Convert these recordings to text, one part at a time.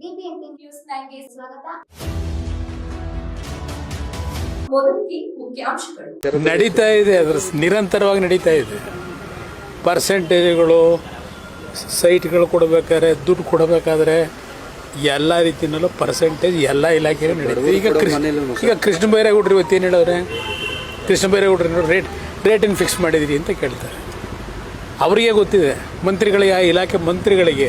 BBMP news ನೈನ್ಗೆ ಸ್ವಾಗತ. ಮುಖ್ಯಾಂಶಗಳು. ನಡೀತಾ ಇದೆ ಅದರ ನಿರಂತರವಾಗಿ ನಡೀತಾ ಇದೆ. ಪರ್ಸೆಂಟೇಜ್ಗಳು ಸೈಟ್ಗಳು ಕೊಡಬೇಕಾದ್ರೆ ದುಡ್ಡು ಕೊಡಬೇಕಾದ್ರೆ ಎಲ್ಲ ರೀತಿಯಲ್ಲೂ ಪರ್ಸೆಂಟೇಜ್ ಎಲ್ಲ ಇಲಾಖೆಯಲ್ಲೂ ನಡೀತದೆ. ಈಗ ಕೃಷ್ಣ ಈಗ ಕೃಷ್ಣ ಬೈರೇಗೌಡ್ರು ಇವತ್ತು ಏನು ಹೇಳವ್ರೆ ಕೃಷ್ಣ ಬೈರೇಗೌಡ್ರು ರೇಟ್ ರೇಟನ್ನು ಫಿಕ್ಸ್ ಮಾಡಿದಿರಿ ಅಂತ ಕೇಳ್ತಾರೆ. ಅವರಿಗೆ ಗೊತ್ತಿದೆ ಮಂತ್ರಿಗಳಿಗೆ ಆ ಇಲಾಖೆ ಮಂತ್ರಿಗಳಿಗೆ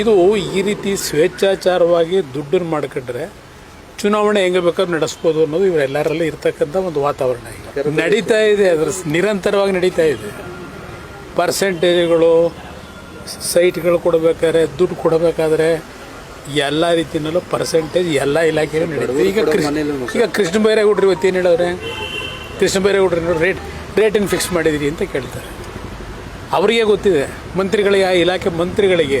ಇದು ಈ ರೀತಿ ಸ್ವೇಚ್ಛಾಚಾರವಾಗಿ ದುಡ್ಡನ್ನು ಮಾಡ್ಕೊಂಡ್ರೆ ಚುನಾವಣೆ ಹೆಂಗೆ ಬೇಕಾದ್ರೂ ನಡೆಸ್ಬೋದು ಅನ್ನೋದು ಇವರೆಲ್ಲರಲ್ಲಿ ಇರ್ತಕ್ಕಂಥ ಒಂದು ವಾತಾವರಣ ಈಗ. ನಡೀತಾ ಇದೆ ಅದರ ನಿರಂತರವಾಗಿ ನಡೀತಾ ಇದೆ. ಪರ್ಸೆಂಟೇಜ್ಗಳು ಸೈಟ್ಗಳು ಕೊಡಬೇಕಾದ್ರೆ ದುಡ್ಡು ಕೊಡಬೇಕಾದ್ರೆ ಎಲ್ಲ ರೀತಿಯಲ್ಲೂ ಪರ್ಸೆಂಟೇಜ್ ಎಲ್ಲ ಇಲಾಖೆಯಲ್ಲೂ ನಡೀತದೆ. ಈಗ ಕೃಷ್ಣ ಈಗ ಕೃಷ್ಣ ಬೈರೇಗೌಡ್ರು ಇವತ್ತು ಏನು ಹೇಳಿದ್ರೆ ಕೃಷ್ಣ ಬೈರೇಗೌಡ್ರು ರೇಟ್ ರೇಟನ್ನು ಫಿಕ್ಸ್ ಮಾಡಿದಿರಿ ಅಂತ ಕೇಳ್ತಾರೆ. ಅವರಿಗೆ ಗೊತ್ತಿದೆ ಮಂತ್ರಿಗಳಿಗೆ ಆ ಇಲಾಖೆ ಮಂತ್ರಿಗಳಿಗೆ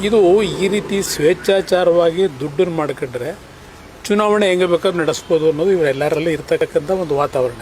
ಇದು ಈ ರೀತಿ ಸ್ವೇಚ್ಛಾಚಾರವಾಗಿ ದುಡ್ಡನ್ನು ಮಾಡ್ಕೊಂಡ್ರೆ ಚುನಾವಣೆ ಹೆಂಗೆ ಬೇಕಾದ್ರೂ ನಡೆಸ್ಬೋದು ಅನ್ನೋದು ಇವರೆಲ್ಲರಲ್ಲಿ ಇರ್ತಕ್ಕಂಥ ಒಂದು ವಾತಾವರಣ